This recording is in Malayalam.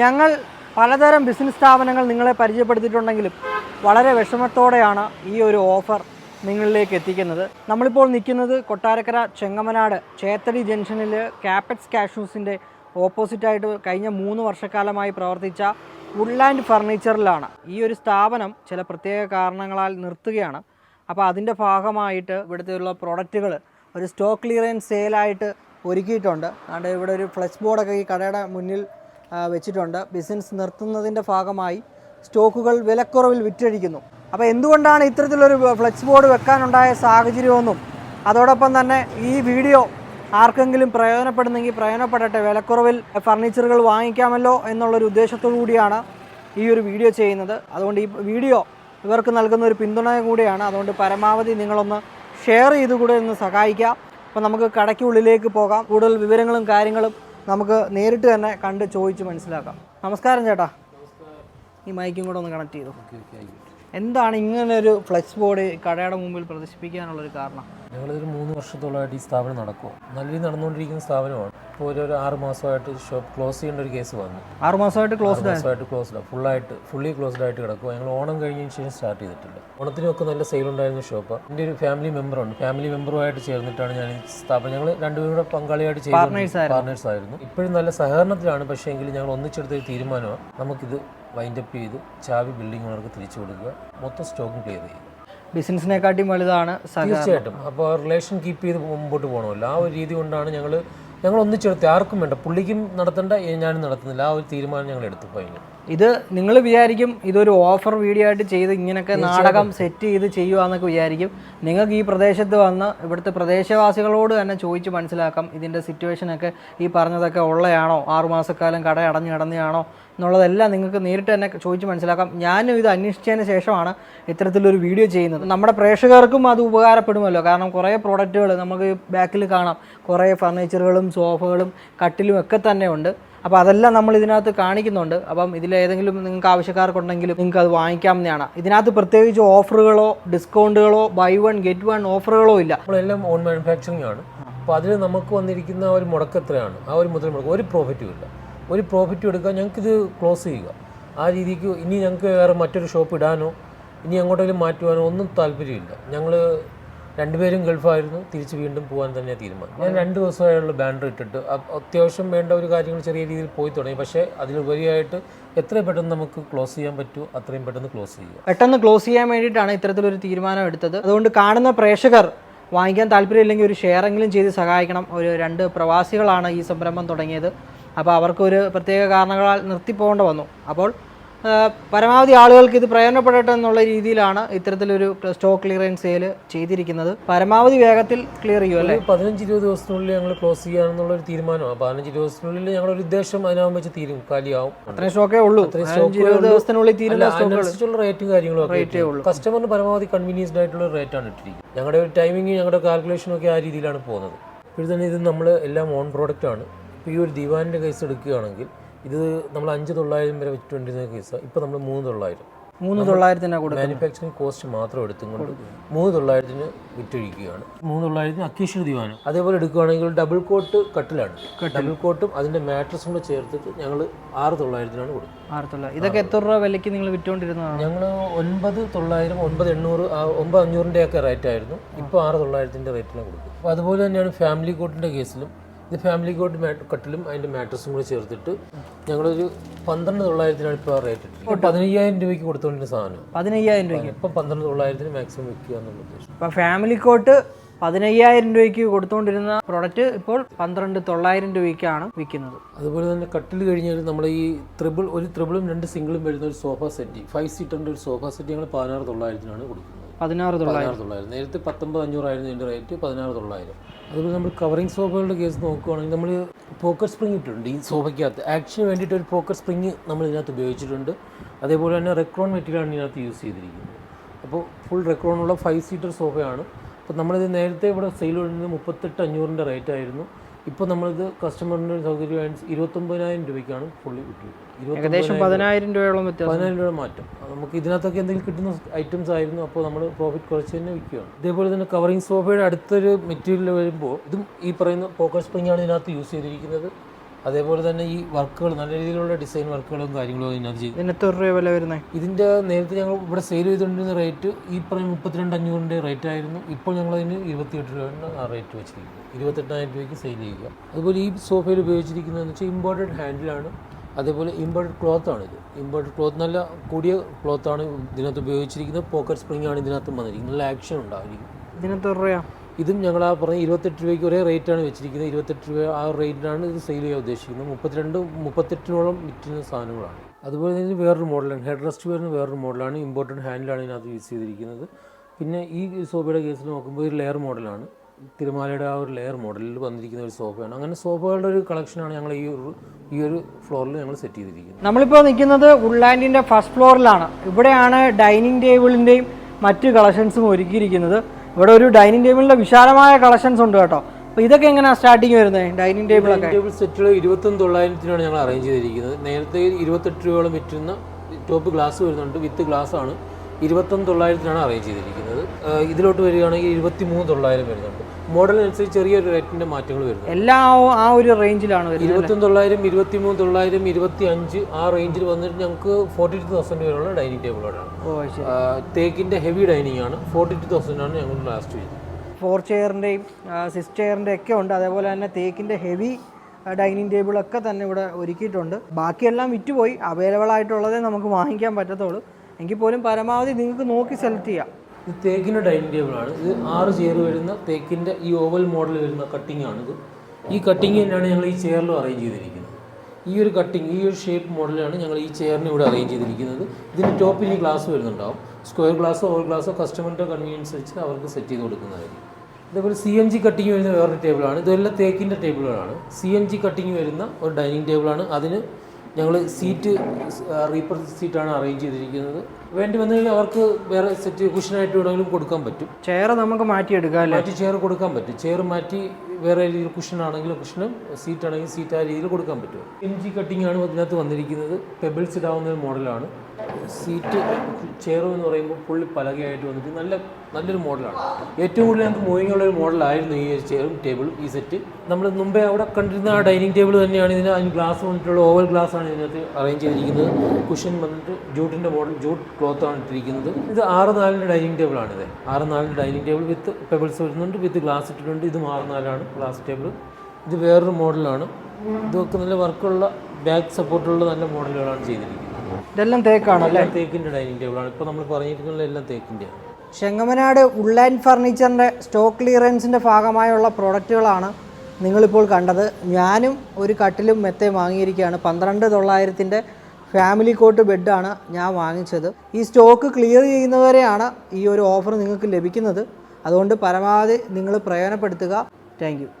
ഞങ്ങൾ പലതരം ബിസിനസ് സ്ഥാപനങ്ങൾ നിങ്ങളെ പരിചയപ്പെടുത്തിയിട്ടുണ്ടെങ്കിലും വളരെ വിഷമത്തോടെയാണ് ഈ ഒരു ഓഫർ നിങ്ങളിലേക്ക് എത്തിക്കുന്നത്. നമ്മളിപ്പോൾ നിൽക്കുന്നത് കൊട്ടാരക്കര ചെങ്ങമനാട് ചേത്തടി ജംഗ്ഷനിൽ കാപ്പറ്റ്സ് കാഷ്യൂസിന്റെ ഓപ്പോസിറ്റായിട്ട് കഴിഞ്ഞ മൂന്ന് വർഷക്കാലമായി പ്രവർത്തിച്ച വുഡ്ലാൻഡ് ഫർണിച്ചറിലാണ് ഈ ഒരു സ്ഥാപനം ചില പ്രത്യേക കാരണങ്ങളാൽ നിർത്തുകയാണ്. അപ്പോൾ അതിന്റെ ഭാഗമായിട്ട് ഇവിടുത്തെ ഉള്ള പ്രൊഡക്റ്റുകൾ ഒരു സ്റ്റോക്ക് ക്ലിയറൻസ് സെയിലായിട്ട് ഒരുക്കിയിട്ടുണ്ട്. അതുകൊണ്ട് ഇവിടെ ഒരു ഫ്ലെക്സ് ബോർഡൊക്കെ ഈ കടയുടെ മുന്നിൽ വെച്ചിട്ടുണ്ട്. ബിസിനസ് നിർത്തുന്നതിന്റെ ഭാഗമായി സ്റ്റോക്കുകൾ വിലക്കുറവിൽ വിറ്റഴിക്കുന്നു. അപ്പോൾ എന്തുകൊണ്ടാണ് ഇത്തരത്തിലൊരു ഫ്ലെക്സ് ബോർഡ് വെക്കാനുണ്ടായ സാഹചര്യമെന്നും അതോടൊപ്പം തന്നെ ഈ വീഡിയോ ആർക്കെങ്കിലും പ്രയോജനപ്പെടുന്നെങ്കിൽ പ്രയോജനപ്പെടട്ടെ വിലക്കുറവിൽ ഫർണിച്ചറുകൾ വാങ്ങിക്കാമല്ലോ എന്നുള്ളൊരു ഉദ്ദേശത്തോടു കൂടിയാണ് ഈ ഒരു വീഡിയോ ചെയ്യുന്നത്. അതുകൊണ്ട് ഈ വീഡിയോ ഇവർക്ക് നൽകുന്ന ഒരു പിന്തുണ കൂടിയാണ്. അതുകൊണ്ട് പരമാവധി നിങ്ങളൊന്ന് ഷെയർ ചെയ്തുകൂടെ ഒന്ന് സഹായിക്കാം. അപ്പോൾ നമുക്ക് കടയ്ക്കുള്ളിലേക്ക് പോകാം. കൂടുതൽ വിവരങ്ങളും കാര്യങ്ങളും നമുക്ക് നേരിട്ട് തന്നെ കണ്ട് ചോദിച്ച് മനസ്സിലാക്കാം. നമസ്കാരം ചേട്ടാ. ഈ മൈക്കും കൂടെ ഒന്ന് കണക്ട് ചെയ്തു? എന്താണ് ഇങ്ങനെ ഒരു ഫ്ലെക്സ് ബോർഡ് കടയുടെ മുമ്പിൽ പ്രദർശിപ്പിക്കാനുള്ളൊരു കാരണം? ഞങ്ങളിതൊരു മൂന്ന് വർഷത്തോളമായിട്ട് ഈ സ്ഥാപനം നടക്കും നല്ല രീതിയിൽ നടന്നുകൊണ്ടിരിക്കുന്ന സ്ഥാപനമാണ്. ഇപ്പോൾ ഒരു ഒരു ആറ് മാസമായിട്ട് ഷോപ്പ് ക്ലോസ് ചെയ്യേണ്ട ഒരു കേസ് വന്നു. ആറ് മാസമായിട്ട് ക്ലോസ് മാസമായിട്ട് ക്ലോസ്ഡ് ഫുള്ളായിട്ട് ഫുള്ളി ക്ലോസ്ഡ് ആയിട്ട് കിടക്കുക ഞങ്ങൾ ഓണം കഴിഞ്ഞതിന് ശേഷം സ്റ്റാർട്ട് ചെയ്തിട്ടില്ല ഓണത്തിനൊക്കെ നല്ല സെയിൽ ഉണ്ടായിരുന്ന ഷോപ്പ്. എന്റെ ഒരു ഫാമിലി മെമ്പറുണ്ട് ഫാമിലി മെമ്പറുമായിട്ട് ചേർന്നിട്ടാണ് ഞാൻ ഈ സ്ഥാപനം ഞങ്ങൾ രണ്ടുപേരുടെ പങ്കാളിയായിട്ട് ചെയ്ത് പാർട്ട്നേഴ്സ് ആയിരുന്നു. ഇപ്പോഴും നല്ല സഹകരണത്തിലാണ്. പക്ഷേ എങ്കിൽ ഞങ്ങൾ ഒന്നിച്ചെടുത്ത ഒരു തീരുമാനമാണ്. നമുക്കിത് വൈൻഡപ്പ് ചെയ്ത് ചാവി ബിൽഡിംഗ് ഓണർക്ക് തിരിച്ചു കൊടുക്കുക. മൊത്തം സ്റ്റോക്കും ക്ലിയർ ചെയ്യുക ബിസിനസ്സിനെക്കാട്ടിയും വലുതാണ് തീർച്ചയായിട്ടും. അപ്പോൾ റിലേഷൻ കീപ്പ് ചെയ്ത് മുമ്പോട്ട് പോകണമല്ലോ ആ ഒരു രീതി കൊണ്ടാണ് ഞങ്ങൾ ഞങ്ങൾ ഒന്നിച്ചെടുത്ത് ആർക്കും വേണ്ട. പുള്ളിക്കും നടത്തേണ്ട ഞാനും നടത്തുന്നില്ല. ആ ഒരു തീരുമാനം ഞങ്ങൾ എടുത്തു ഫൈനൽ ഇത് നിങ്ങൾ വിചാരിക്കും ഇതൊരു ഓഫർ വീഡിയോ ആയിട്ട് ചെയ്ത് ഇങ്ങനെയൊക്കെ നാടകം സെറ്റ് ചെയ്ത് ചെയ്യുവാന്നൊക്കെ വിചാരിക്കും. നിങ്ങൾക്ക് ഈ പ്രദേശത്ത് വന്ന് ഇവിടുത്തെ പ്രദേശവാസികളോട് തന്നെ ചോദിച്ച് മനസ്സിലാക്കാം ഇതിന്റെ സിറ്റുവേഷനൊക്കെ ഈ പറഞ്ഞതൊക്കെ ഉള്ളയാണോ? ആറുമാസക്കാലം കട അടഞ്ഞു കിടന്നതാണോ എന്നുള്ളതെല്ലാം നിങ്ങൾക്ക് നേരിട്ട് തന്നെ ചോദിച്ച് മനസ്സിലാക്കാം. ഞാനും ഇത് അന്വേഷിച്ചതിന് ശേഷമാണ് ഇത്തരത്തിലൊരു വീഡിയോ ചെയ്യുന്നത്. നമ്മുടെ പ്രേക്ഷകർക്കും അത് ഉപകാരപ്പെടുമല്ലോ. കാരണം കുറേ പ്രോഡക്റ്റുകൾ നമുക്ക് ബാക്കിൽ കാണാം. കുറേ ഫർണിച്ചറുകളും സോഫകളും കട്ടിലും ഒക്കെ തന്നെ ഉണ്ട്. അപ്പോൾ അതെല്ലാം നമ്മൾ ഇതിനകത്ത് കാണിക്കുന്നുണ്ട്. അപ്പം ഇതിലേതെങ്കിലും നിങ്ങൾക്ക് ആവശ്യക്കാർക്കുണ്ടെങ്കിലും നിങ്ങൾക്ക് അത് വാങ്ങിക്കാവുന്നതാണ് ഇതിനകത്ത് പ്രത്യേകിച്ച് ഓഫറുകളോ ഡിസ്കൗണ്ടുകളോ ബൈ വൺ ഗെറ്റ് വൺ ഓഫറുകളോ ഇല്ല. നമ്മളെല്ലാം ഓൺ മാനുഫാക്ചറിങ് ആണ്. അപ്പോൾ അതിൽ നമുക്ക് വന്നിരിക്കുന്ന ഒരു മുടക്ക് എത്രയാണ്? ആ ഒരു മുതൽ മുടക്ക്. ഒരു പ്രോഫിറ്റും ഇല്ല. ഒരു പ്രോഫിറ്റും എടുക്കാൻ ഞങ്ങൾക്കിത് ക്ലോസ് ചെയ്യുക. ആ രീതിക്ക് ഇനി ഞങ്ങൾക്ക് വേറെ മറ്റൊരു ഷോപ്പ് ഇടാനോ ഇനി എങ്ങോട്ടെങ്കിലും മാറ്റുവാനോ ഒന്നും താല്പര്യമില്ല. ഞങ്ങൾ രണ്ടുപേരും ഗൾഫായിരുന്നു. തിരിച്ച് വീണ്ടും പോകാൻ തന്നെ തീരുമാനം. ഞാൻ രണ്ട് ദിവസമായുള്ള ബാനർ ഇട്ടിട്ട് അത്യാവശ്യം വേണ്ട ഒരു കാര്യങ്ങൾ ചെറിയ രീതിയിൽ പോയി തുടങ്ങി. പക്ഷേ അതിലുപരിയായിട്ട് എത്ര പെട്ടെന്ന് നമുക്ക് ക്ലോസ് ചെയ്യാൻ പറ്റുമോ അത്രയും പെട്ടെന്ന് ക്ലോസ് ചെയ്യുക. പെട്ടെന്ന് ക്ലോസ് ചെയ്യാൻ വേണ്ടിയിട്ടാണ് ഇത്തരത്തിലൊരു തീരുമാനം എടുത്തത്. അതുകൊണ്ട് കാണുന്ന പ്രേക്ഷകർ വാങ്ങിക്കാൻ താല്പര്യമില്ലെങ്കിൽ ഒരു ഷെയറെങ്കിലും ചെയ്ത് സഹായിക്കണം. ഒരു രണ്ട് പ്രവാസികളാണ് ഈ സംരംഭം തുടങ്ങിയത്. അപ്പോൾ അവർക്കൊരു പ്രത്യേക കാരണങ്ങളാൽ നിർത്തിപ്പോകേണ്ട വന്നു. അപ്പോൾ പരമാവധി ആളുകൾക്ക് ഇത് പ്രയോജനപ്പെടട്ടെ എന്നുള്ള രീതിയിലാണ് ഇത്തരത്തിലൊരു സ്റ്റോക്ക് ക്ലിയറൻസ് സെയിൽ ചെയ്തിരിക്കുന്നത്. പരമാവധി വേഗത്തിൽ ക്ലിയർ ചെയ്യും അല്ലേ പതിനഞ്ച് ഇരുപത് ദിവസത്തിനുള്ളിൽ ഞങ്ങൾ ക്ലോസ് ചെയ്യാന്നുള്ള ഒരു തീരുമാനമാണ്. പതിനഞ്ച് ഇരുപത് ഞങ്ങൾ ഒരു ഉദ്ദേശം അതിനാകുമ്പോൾ വെച്ച് തീരും കാലിയാവും. അത്രയും സ്റ്റോക്കേ ഉള്ളൂ. ഇരുപത് ദിവസത്തിനുള്ളിൽ തീരുന്ന റേറ്റും കാര്യങ്ങളും ഒക്കെ കസ്റ്റമറിന് പരമാവധി കൺവീനിയൻസ്ഡ് ആയിട്ടുള്ള റേറ്റ് ആണ് ഇട്ടിരിക്കുന്നത്. ഞങ്ങളുടെ ഒരു ടൈമിങ് ഞങ്ങളുടെ കാൽക്കുലേഷനും ഒക്കെ ആ രീതിയിലാണ് പോകുന്നത്. ഇപ്പോൾ തന്നെ ഇത് നമ്മൾ എല്ലാം ഓൺ പ്രോഡക്റ്റ് ആണ്. ഇപ്പോൾ ഈ ഒരു ദിവാനിന്റെ കേസ് എടുക്കുകയാണെങ്കിൽ ഇത് നമ്മൾ അഞ്ച് തൊള്ളായിരം വരെ വിറ്റുകൊണ്ടിരുന്ന കേസ്. ഇപ്പോൾ നമ്മൾ മൂന്ന് തൊള്ളായിരം. മൂന്ന് തൊള്ളായിരത്തിനാണ് കൊടുക്കുന്നത്? മാനുഫാക്ചറിങ് കോസ്റ്റ് മാത്രം എടുത്തുകൊണ്ട് മൂന്ന് തൊള്ളായിരത്തിന് വിറ്റൊഴിക്കുകയാണ്. മൂന്ന് തൊള്ളായിരത്തിന് അക്കീഷ്ണ ദിവാനം അതേപോലെ എടുക്കുകയാണെങ്കിൽ ഡബിൾ കോട്ട് കട്ടിലാണ്. ഡബിൾ കോട്ടും അതിന്റെ മാട്രസും കൂടെ ചേർത്തിട്ട് ഞങ്ങൾ ആറ് തൊള്ളായിരത്തിനാണ് കൊടുക്കുന്നത്. ആറ് തൊള്ളായിരം. ഇതൊക്കെ എത്ര രൂപ വിലയ്ക്ക് നിങ്ങൾ വിറ്റുകൊണ്ടിരുന്നതാണ്? ഞങ്ങൾ ഒൻപത് തൊള്ളായിരം ഒൻപത് എണ്ണൂറ് ഒമ്പത് അഞ്ഞൂറിന്റെ ഒക്കെ റേറ്റ് ആയിരുന്നു. ഇപ്പോൾ ആറ് തൊള്ളായിരത്തിന്റെ റേറ്റിലാണ് കൊടുക്കുന്നത്. അപ്പോൾ അതുപോലെ തന്നെയാണ് ഫാമിലി കോട്ടിന്റെ കേസിലും ഇത് ഫാമിലി കോട്ട് മാറ്റ് കട്ടിലും അതിന്റെ മാട്രസും കൂടി ചേർത്തിട്ട് ഞങ്ങളൊരു പന്ത്രണ്ട് തൊള്ളായിരത്തിനാണ് ഇപ്പോൾ റേറ്റ് ഇട്ടിട്ട് പതിനയ്യായിരം രൂപയ്ക്ക് കൊടുത്തുകൊണ്ടിരുന്ന സാധനം. പതിനയ്യായിരം രൂപയ്ക്ക്. ഇപ്പം പന്ത്രണ്ട് തൊള്ളായിരത്തിന് മാക്സിമം വിൽക്കുക എന്നുള്ള ഉദ്ദേശം. ഇപ്പം ഫാമിലി കോട്ട് പതിനയ്യായിരം രൂപയ്ക്ക് കൊടുത്തുകൊണ്ടിരുന്ന പ്രോഡക്റ്റ് ഇപ്പോൾ പന്ത്രണ്ട് തൊള്ളായിരം രൂപയ്ക്കാണ് വിൽക്കുന്നത്. അതുപോലെ തന്നെ കട്ടിൽ കഴിഞ്ഞാൽ നമ്മൾ ഈ ത്രിബിൾ ഒരു ത്രിബിളും രണ്ട് സിംഗിളും വരുന്ന ഒരു സോഫ സെറ്റ് ഫൈവ് സീറ്ററിന്റെ ഒരു സോഫ സെറ്റ് ഞങ്ങൾ പതിനാറ് തൊള്ളായിരത്തിനാണ് കൊടുക്കുന്നത്. പതിനാറ് തൊള്ളായിരം. നേരത്തെ പത്തൊമ്പത് അഞ്ഞൂറായിരുന്നു ഇതിന്റെ റേറ്റ് പതിനാറ് തൊള്ളായിരം. അതുപോലെ നമ്മൾ കവറിങ് സോഫകളുടെ കേസ് നോക്കുകയാണെങ്കിൽ നമ്മൾ പോക്കറ്റ് സ്പ്രിംഗ് ഇട്ടിട്ടുണ്ട് ഈ സോഫയ്ക്കകത്ത്. ആക്ഷന് വേണ്ടിയിട്ട് ഒരു പോക്കറ്റ് സ്പ്രിംഗ് നമ്മൾ ഇതിനകത്ത് ഉപയോഗിച്ചിട്ടുണ്ട്. അതേപോലെ തന്നെ റെക്രോൺ മെറ്റീരിയലാണ് ഇതിനകത്ത് യൂസ് ചെയ്തിരിക്കുന്നത്. അപ്പോൾ ഫുൾ റെക്രോണുള്ള ഫൈവ് സീറ്റർ സോഫയാണ്. അപ്പോൾ നമ്മളിത് നേരത്തെ ഇവിടെ സെയിൽ വരുന്നത് മുപ്പത്തെട്ട് അഞ്ഞൂറിന്റെ റേറ്റ് ആയിരുന്നു. ഇപ്പോൾ നമ്മളിത് കസ്റ്റമറിന്റെ സൗകര്യം ഇരുപത്തൊമ്പതിനായിരം രൂപയ്ക്കാണ് ഫുള്ളി വിട്ടു ഏകദേശം പതിനായിരം രൂപയോളം പതിനായിരം രൂപ മാറ്റം. നമുക്ക് ഇതിനകത്തൊക്കെ എന്തെങ്കിലും കിട്ടുന്ന ഐറ്റംസ് ആയിരുന്നു അപ്പോൾ നമ്മൾ പ്രോഫിറ്റ് കുറച്ച് തന്നെ വിൽക്കുകയാണ്. ഇതേപോലെ തന്നെ കവറിങ് സോഫയുടെ അടുത്തൊരു മെറ്റീരിയൽ വരുമ്പോൾ ഇതും ഈ പറയുന്ന പോക്കറ്റ് സ്പ്രിംഗ് ആണ് ഇതിനകത്ത് യൂസ് ചെയ്തിരിക്കുന്നത്. അതേപോലെ തന്നെ ഈ വർക്കുകൾ നല്ല രീതിയിലുള്ള ഡിസൈൻ വർക്കുകളും കാര്യങ്ങളും അതിനകത്ത് ചെയ്തു. ഇതിന് എത്ര രൂപ വില വരുന്നത് ഇതിന്റെ നേരത്തെ ഞങ്ങൾ ഇവിടെ സെയിൽ ചെയ്തുകൊണ്ടിരുന്ന റേറ്റ് ഈ പറഞ്ഞ മുപ്പത്തിരണ്ട് അഞ്ഞൂറിന്റെ റേറ്റ് ആയിരുന്നു. ഇപ്പോൾ ഞങ്ങൾ അതിന് ഇരുപത്തിയെട്ട് രൂപയാണ് ആ റേറ്റ് വെച്ചിരിക്കുന്നത് ഇരുപത്തെട്ടായിരം രൂപയ്ക്ക് സെയിൽ ചെയ്യുക. അതുപോലെ ഈ സോഫയിൽ ഉപയോഗിച്ചിരിക്കുന്നതെന്ന് വെച്ചാൽ ഇമ്പോർട്ടഡ് ഹാൻഡിലാണ് അതേപോലെ ഇമ്പോർട്ടഡ് ക്ലോത്ത് ആണ് ഇത്. ഇമ്പോർട്ടഡ് ക്ലോത്ത് നല്ല കൂടിയ ക്ലോത്താണ് ഇതിനകത്ത് ഉപയോഗിച്ചിരിക്കുന്നത്. പോക്കറ്റ് സ്പ്രിംഗ് ആണ് ഇതിനകത്ത് വന്നിരിക്കുന്നത്. നല്ല ആക്ഷൻ ഉണ്ടായിരിക്കും. ഇതിന് രൂപയാണ് ഇതും ഞങ്ങൾ ആ പറഞ്ഞ ഇരുപത്തെട്ട് രൂപയ്ക്ക് ഒരേ റേറ്റാണ് വെച്ചിരിക്കുന്നത്. ഇരുപത്തെട്ട് രൂപ ആ റേറ്റിനാണ് ഇത് സെയിൽ ചെയ്യാൻ ഉദ്ദേശിക്കുന്നത്. മുപ്പത്തിരണ്ട് മുപ്പത്തെട്ടിനോളം വിറ്റുന്ന സാധനങ്ങളാണ്. അതുപോലെ തന്നെ വേറൊരു മോഡലാണ് ഹെഡ് റെസ്റ്റ് വരുന്ന വേറൊരു മോഡലാണ് ഇമ്പോർട്ടന്റ് ഹാൻഡിലാണ് ഇതിനകത്ത് യൂസ് ചെയ്തിരിക്കുന്നത്. പിന്നെ ഈ സോഫയുടെ കേസിൽ നോക്കുമ്പോൾ ഒരു ലെയർ മോഡലാണ് തിരുമാലയുടെ ആ ഒരു ലെയർ മോഡലിൽ വന്നിരിക്കുന്ന ഒരു സോഫയാണ്. അങ്ങനെ സോഫകളുടെ ഒരു കളക്ഷനാണ് ഞങ്ങൾ ഈ ഒരു ഈ ഒരു ഫ്ലോറിൽ ഞങ്ങൾ സെറ്റ് ചെയ്തിരിക്കുന്നത്. നമ്മളിപ്പോൾ നിൽക്കുന്നത് ഉൾലാൻഡിന്റെ ഫസ്റ്റ് ഫ്ലോറിലാണ് ഇവിടെയാണ് ഡൈനിങ് ടേബിളിന്റെയും മറ്റ് കളക്ഷൻസും ഒരുക്കിയിരിക്കുന്നത്. ഇവിടെ ഒരു ഡൈനിങ് ടേബിളിന്റെ വിശാലമായ കളക്ഷൻസ് ഉണ്ട് കേട്ടോ. അപ്പോൾ ഇതൊക്കെ എങ്ങനെയാണ് സ്റ്റാർട്ടിങ് വരുന്നത് ഡൈനിങ് ടേബിൾ ടേബിൾ സെറ്റുകൾ ഇരുപത്തൊന്ന് തൊള്ളായിരത്തിനാണ് ഞങ്ങൾ അറേഞ്ച് ചെയ്തിരിക്കുന്നത്. നേരത്തെ ഇരുപത്തെട്ട് രൂപയോളം വിറ്റുന്ന ടോപ്പ് ഗ്ലാസ് വരുന്നുണ്ട്. വിത്ത് ഗ്ലാസ് ആണ്. ഇരുപത്തൊന്ന് തൊള്ളായിരത്തിനാണ് അറേഞ്ച് ചെയ്തിരിക്കുന്നത്. ഇതിലോട്ട് വരികയാണെങ്കിൽ ഇരുപത്തി മൂന്ന് തൊള്ളായിരം വരുന്നുണ്ട്. മോഡലിനനുസരിച്ച് ചെറിയൊരു റേറ്റിന്റെ മാറ്റങ്ങൾ വരുന്നു എല്ലാ ആ- ഒരു റേഞ്ചിലാണ് ഇരുപത്തൊന്ന് തൊള്ളായിരം ഇരുപത്തി മൂന്ന് തൊള്ളായിരം ഇരുപത്തി അഞ്ച് ആ റേഞ്ചിൽ വന്നിട്ട് ഞങ്ങൾക്ക് ഫോർട്ടി ടു തൗസൻഡ് വരെയുള്ള ഡൈനിങ് ടേബിളോടാണ് തേക്കിന്റെ ഹെവി ഡൈനിങ് ആണ്. ഫോർട്ടി ടു തൗസൻഡാണ് ഞങ്ങൾ ലാസ്റ്റ് ചെയ്തത്. ഫോർ ചെയറിന്റെയും സിക്സ് ചെയറിന്റെ ഒക്കെ ഉണ്ട്. അതേപോലെ തന്നെ തേക്കിന്റെ ഹെവി ഡൈനിങ് ടേബിളൊക്കെ തന്നെ ഇവിടെ ഒരുക്കിയിട്ടുണ്ട്. ബാക്കിയെല്ലാം വിറ്റുപോയി. അവൈലബിൾ ആയിട്ടുള്ളതേ നമുക്ക് വാങ്ങിക്കാൻ പറ്റത്തുള്ളൂ. എങ്കിൽ പോലും പരമാവധി നിങ്ങൾക്ക് നോക്കി സെലക്ട് ചെയ്യാം. ഇത് തേക്കിന്റെ ഡൈനിങ് ടേബിളാണ് ഇത് ആറ് ചെയർ വരുന്ന തേക്കിന്റെ ഈ ഓവൽ മോഡൽ വരുന്ന കട്ടിംഗ് ആണിത് ഈ കട്ടിങ് തന്നെയാണ് ഞങ്ങൾ ഈ ചെയറിലും അറേഞ്ച് ചെയ്തിരിക്കുന്നത്. ഈ ഒരു കട്ടിങ് ഈ ഒരു ഷേപ്പ് മോഡലാണ് ഞങ്ങൾ ഈ ചെയറിന് ഇവിടെ അറേഞ്ച് ചെയ്തിരിക്കുന്നത്. ഇതിന് ടോപ്പിൽ ഈ ഗ്ലാസ് വരുന്നുണ്ടാവും. സ്ക്വയർ ഗ്ലാസ്സോ ഓവൽ ഗ്ലാസ്സോ കസ്റ്റമറിന്റെ കൺവീനിയൻസ് വെച്ച് അവർക്ക് സെറ്റ് ചെയ്ത് കൊടുക്കുന്നതായിരിക്കും. ഇതേപോലെ സി എൻ ജി കട്ടിങ് വരുന്ന വേറൊരു ടേബിളാണ് ഇതെല്ലാം തേക്കിന്റെ ടേബിളുകളാണ് സി എൻ ജി കട്ടിങ് വരുന്ന ഒരു ഡൈനിങ് ടേബിളാണ് അതിന് ഞങ്ങൾ സീറ്റ് റീപ്പർ സീറ്റാണ് അറേഞ്ച് ചെയ്തിരിക്കുന്നത്. വേണ്ടി വന്നു കഴിഞ്ഞാൽ അവർക്ക് വേറെ സെറ്റ് കുഷനായിട്ട് വേണമെങ്കിലും കൊടുക്കാൻ പറ്റും. ചെയർ നമുക്ക് മാറ്റിയെടുക്കാം അല്ലേ? മാറ്റി ചെയർ കൊടുക്കാൻ പറ്റും. ചെയർ മാറ്റി വേറെ രീതിയിൽ കുഷൻ ആണെങ്കിലും കുഷനും സീറ്റ് ആണെങ്കിൽ സീറ്റ് ആ രീതിയിൽ കൊടുക്കാൻ പറ്റും. എം ജി കട്ടിംഗ് ആണ് ഇതിനകത്ത് വന്നിരിക്കുന്നത്. പെബിൾസ് ഇടാവുന്ന ഒരു മോഡലാണ്. സീറ്റ് ചെയറും എന്ന് പറയുമ്പോൾ ഫുള്ളി പലകയായിട്ട് വന്നിട്ട് നല്ല നല്ലൊരു മോഡലാണ്. ഏറ്റവും കൂടുതൽ ഞങ്ങൾക്ക് മൂവിങ് ഉള്ള ഒരു മോഡലായിരുന്നു ഈ ചെയറും ടേബിളും ഈ സെറ്റ് നമ്മൾ മുമ്പേ അവിടെ കണ്ടിരുന്ന ആ ഡൈനിങ് ടേബിൾ തന്നെയാണ് ഇതിന് അതിന് ഗ്ലാസ് വന്നിട്ടുള്ള ഓവൽ ഗ്ലാസ് ആണ് ഇതിനകത്ത് അറേഞ്ച് ചെയ്തിരിക്കുന്നത്. കുഷൻ വന്നിട്ട് ജൂട്ടിന്റെ മോഡൽ ജൂട്ട് ക്ലോത്ത് ആണ് ഇട്ടിരിക്കുന്നത്. ഇത് ആറ് നാലിന്റെ ഡൈനിങ് ടേബിളാണിത് ആറ് നാലിന്റെ ഡൈനിങ് ടേബിൾ വിത്ത് പെബിൾസ് വരുന്നുണ്ട് വിത്ത് ഗ്ലാസ് ഇട്ടിട്ടുണ്ട്. ഇത് ആറ് നാലാണ്. ഗ്ലാസ് ടേബിൾ ഇത് വേറൊരു മോഡലാണ്. ഇതൊക്കെ നല്ല വർക്കുള്ള ബാക്ക് സപ്പോർട്ടുള്ള നല്ല മോഡലുകളാണ് ചെയ്തിരിക്കുന്നത്. ഇതെല്ലാം തേക്കാണല്ലേ എല്ലാം തേക്കിന്റെ ഡൈനിങ് ടേബിളാണ് ഇപ്പോൾ നമ്മൾ പറഞ്ഞിരിക്കുന്ന എല്ലാം തേക്കിന്റെയാണ് ചെങ്ങമനാട് ഉള്ളാൻ ഫർണിച്ചറിന്റെ സ്റ്റോക്ക് ക്ലിയറൻസിന്റെ ഭാഗമായുള്ള പ്രോഡക്റ്റുകളാണ് നിങ്ങളിപ്പോൾ കണ്ടത്. ഞാനും ഒരു കട്ടിലും മെത്തയും വാങ്ങിയിരിക്കുകയാണ്. പന്ത്രണ്ട് തൊള്ളായിരത്തിന്റെ ഫാമിലി കോട്ട് ബെഡാണ് ഞാൻ വാങ്ങിച്ചത്. ഈ സ്റ്റോക്ക് ക്ലിയർ ചെയ്യുന്നവരെയാണ് ഈ ഒരു ഓഫർ നിങ്ങൾക്ക് ലഭിക്കുന്നത്. അതുകൊണ്ട് പരമാവധി നിങ്ങൾ പ്രയോജനപ്പെടുത്തുക. thank you